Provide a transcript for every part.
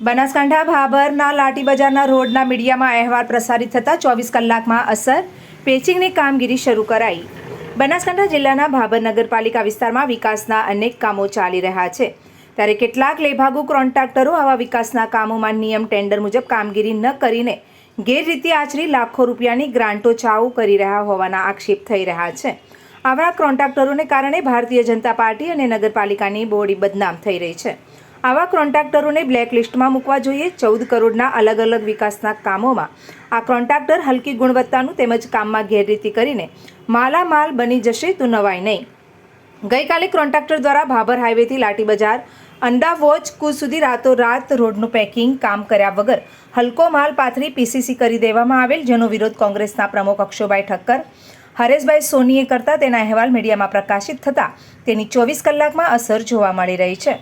બનાસકાંઠા ભાભરના લાટી બજારના રોડના મીડિયામાં અહેવાલ પ્રસારિત થતાં ચોવીસ કલાકમાં અસર, પેચિંગની કામગીરી શરૂ કરાઈ. બનાસકાંઠા જિલ્લાના ભાભર નગરપાલિકા વિસ્તારમાં વિકાસના અનેક કામો ચાલી રહ્યા છે. ત્યારે કેટલાક લેભાગુ કોન્ટ્રાક્ટરો આવા વિકાસના કામોમાં નિયમ ટેન્ડર મુજબ કામગીરી ન કરીને ગેરરીતિ આચરી લાખો રૂપિયાની ગ્રાન્ટો ચાઉ કરી રહ્યા હોવાના આક્ષેપ થઈ રહ્યા છે. આવા કોન્ટ્રાક્ટરોને કારણે ભારતીય જનતા પાર્ટી અને નગરપાલિકાની બોડી બદનામ થઈ રહી છે. આવા કોન્ટ્રાક્ટરોને બ્લેકલિસ્ટમાં મૂકવા જોઈએ. ચૌદ કરોડના અલગ અલગ વિકાસના કામોમાં આ કોન્ટ્રાક્ટર હલકી ગુણવત્તાનું તેમજ કામમાં ગેરરીતિ કરીને માલામાલ બની જશે તો નવાય નહીં. ગઈકાલે કોન્ટ્રાક્ટર દ્વારા ભાભર હાઈવેથી લાટી બજાર, અંડા વોચ કુજ સુધી રાતોરાત રોડનું પેકિંગ કામ કર્યા વગર હલકો માલ પાથરી પીસીસી કરી દેવામાં આવેલ, જેનો વિરોધ કોંગ્રેસના પ્રમુખ અક્ષોભાઈ ઠક્કર હરેશભાઈ સોનીએ કરતા તેના અહેવાલ મીડિયામાં પ્રકાશિત થતાં તેની ચોવીસ કલાકમાં અસર જોવા મળી રહી છે.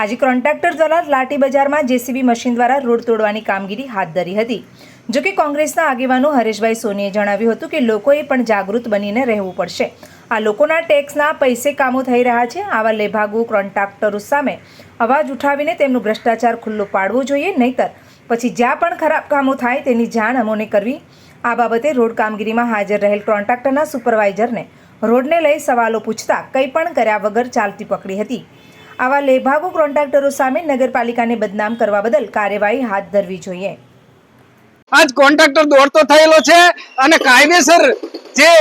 આજે કોન્ટ્રાક્ટર દ્વારા લાઠી બજારમાં જેસીબી મશીન દ્વારા રોડ તોડવાની કામગીરી હાથ ધરી હતી. જોકે કોંગ્રેસના આગેવાનો હરેશભાઈ સોનીએ જણાવ્યું હતું કે લોકોએ પણ જાગૃત બનીને રહેવું પડશે. આ લોકોના ટેક્સના પૈસે કામો થઈ રહ્યા છે. આવા લેભાગુ કોન્ટ્રાક્ટરો સામે અવાજ ઉઠાવીને તેમનું ભ્રષ્ટાચાર ખુલ્લું પાડવો જોઈએ, નહીતર પછી જ્યાં પણ ખરાબ કામો થાય તેની જાણ અમોને કરવી. આ બાબતે રોડ કામગીરીમાં હાજર રહેલ કોન્ટ્રાક્ટરના સુપરવાઇઝરને રોડને લઈ સવાલો પૂછતા કંઈ પણ કર્યા વગર ચાલતી પકડી હતી. આવા લેભાગુ કોન્ટ્રાક્ટરો સામે નગરપાલિકાને બદનામ કરવા બદલ કાર્યવાહી હાથ ધરવી જોઈએ. આજ કોન્ટ્રાક્ટર દોડતો થયેલો છે અને કાયદેસર જે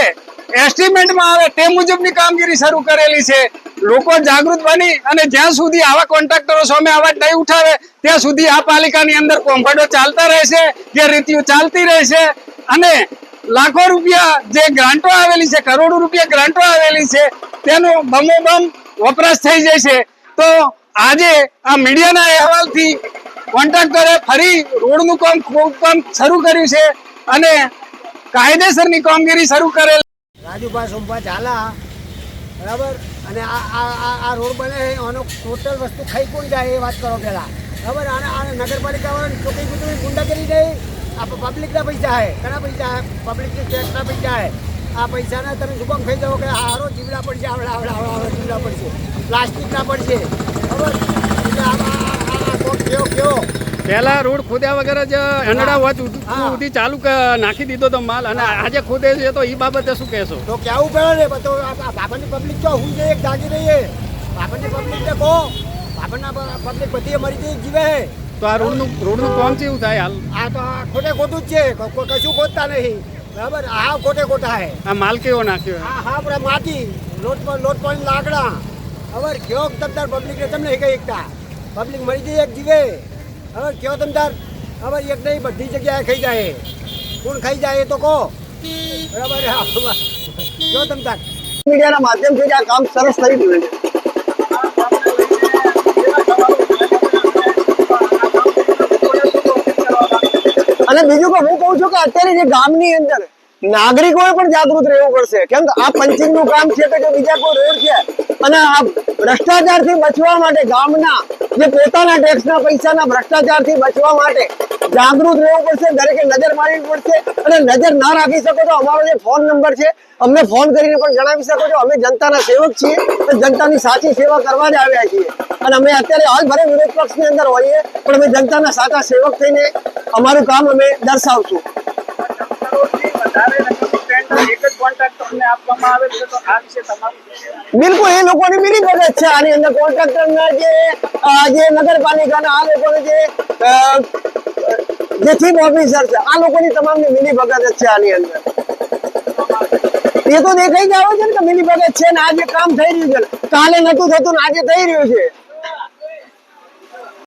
એસ્ટિમેટમાં આવે તે મુજબની કામગીરી શરૂ કરેલી છે. લોકો જાગૃત બની અને જ્યાં સુધી આવા કોન્ટ્રાક્ટરો સામે અવાજ નહીં ઉઠાવે, ત્યાં સુધી આ પાલિકાની અંદર કોમ્ફર્ટો ચાલતા રહેશે, જે રીતિઓ ચાલતી રહેશે. અને લાખો રૂપિયા જે ગ્રાન્ટો આવેલી છે, કરોડો રૂપિયા ગ્રાન્ટો આવેલી છે, તેનો બમોબમ વપરાશ થઈ જશે. તો આજે આ મીડિયાના અહેવાલથી કોન્ટ્રાક્ટરે ફરી રોડનું કામ કામ શરૂ કર્યું છે અને કાયદેસરની કામગીરી શરૂ કરેલ રાજુભાઈ સોમભા ઝાલા બરાબર? અને આ આ રોડ બને આનો ટોટલ વસ્તુ ખાઈ કોણ જાય એ વાત કરો પહેલાં. બરાબર? આને આને નગરપાલિકાવાળાની ચોકી ગુંડા કરી દે આ પબ્લિકના પૈસા છે. ઘણા પૈસા? પબ્લિકની ટેક્સના પૈસા છે. આ પૈસાને તમે શુભમ ખાઈ જાઓ કે હારો જીવડા પડશે, આવડા આવડા આવડા આવડા જીવડા પડશે. પ્લાસ્ટિકના પડશે. બરાબર? એટલે આ કયો કયો પહેલા રોડ ખોદ્યા વગર જ હંડડા વચ સુધી ચાલુ નાખી દીધો તો માલ. અને આજે ખોદે છે તો એ બાબતે શું કહેશો? તો કેવું પડે ને તો બાપરની પબ્લિક જો હું એક જાગી રહીએ. બાપરની પબ્લિક ને કહો. બાપરના પબ્લિક બધી મરી જઈ જીવે છે. તો આ રોડનું રોડનું કામ કેવું થાય હાલ? આ તો ખોટે ખોટું જ છે. કશું ખોદતા નહીં. બરાબર? આ ખોટે ખોટા હે આ માલ કેવો નાખ્યો? હા હા આપણે માટી. લોટ પર લોટ પાણી લાકડા. હવે કયો તમતાર પબ્લિક ને તમને કઈ એકતા. પબ્લિક મરી જઈ એક જીવે. હવે કયો તમતાર હવે એક નહીં, બધી જગ્યાએ ખાઈ જાય કોણ ખાઈ જાય તો કહો. બરાબર કયો તમતાર મીડિયાના માધ્યમથી આ કામ સરસ થઈ ગયું અને બીજું કે હું કહું છું કે અત્યારે જે ગામની અંદર નાગરિકોએ પણ જાગૃત રહેવું પડશે. કેમ કે આ પંચિંગનું કામ છે કે જો બીજા કોઈ રોડ છે અને આ ભ્રષ્ટાચારથી બચવા માટે ગામના જે પોતાના ટેક્સના પૈસાના ભ્રષ્ટાચારથી બચવા માટે જાગૃત રહેવું પડશે, દરેકે નજર મારવી પડશે અને નજર ના રાખી શકો તો અમારો જે ફોન નંબર છે, અમને ફોન કરીને પણ જણાવી શકો છો. અમે જનતાના સેવક છીએ જનતાની સાચી સેવા કરવા જ આવ્યા છીએ. અને અમે અત્યારે હાલ ભલે વિરોધ પક્ષની અંદર હોઈએ, પણ અમે જનતાના સાચા સેવક થઈને અમારું કામ અમે દર્શાવશું. બિલકુલ, એ લોકોની મિલી ભગત છે. આની અંદર કોન્ટ્રાક્ટરના જે જે નગરપાલિકાના, આ લોકોને જે જે ચીફ ઓફિસર છે, આ લોકોની તમામની મિલી ભગત છે આની અંદર. એ તો દેખાઈ જ આવે છે ને કે મિલી ભગત છે ને આજે કામ થઈ રહ્યું છે કાલે નતું થતું ને આજે થઈ રહ્યું છે.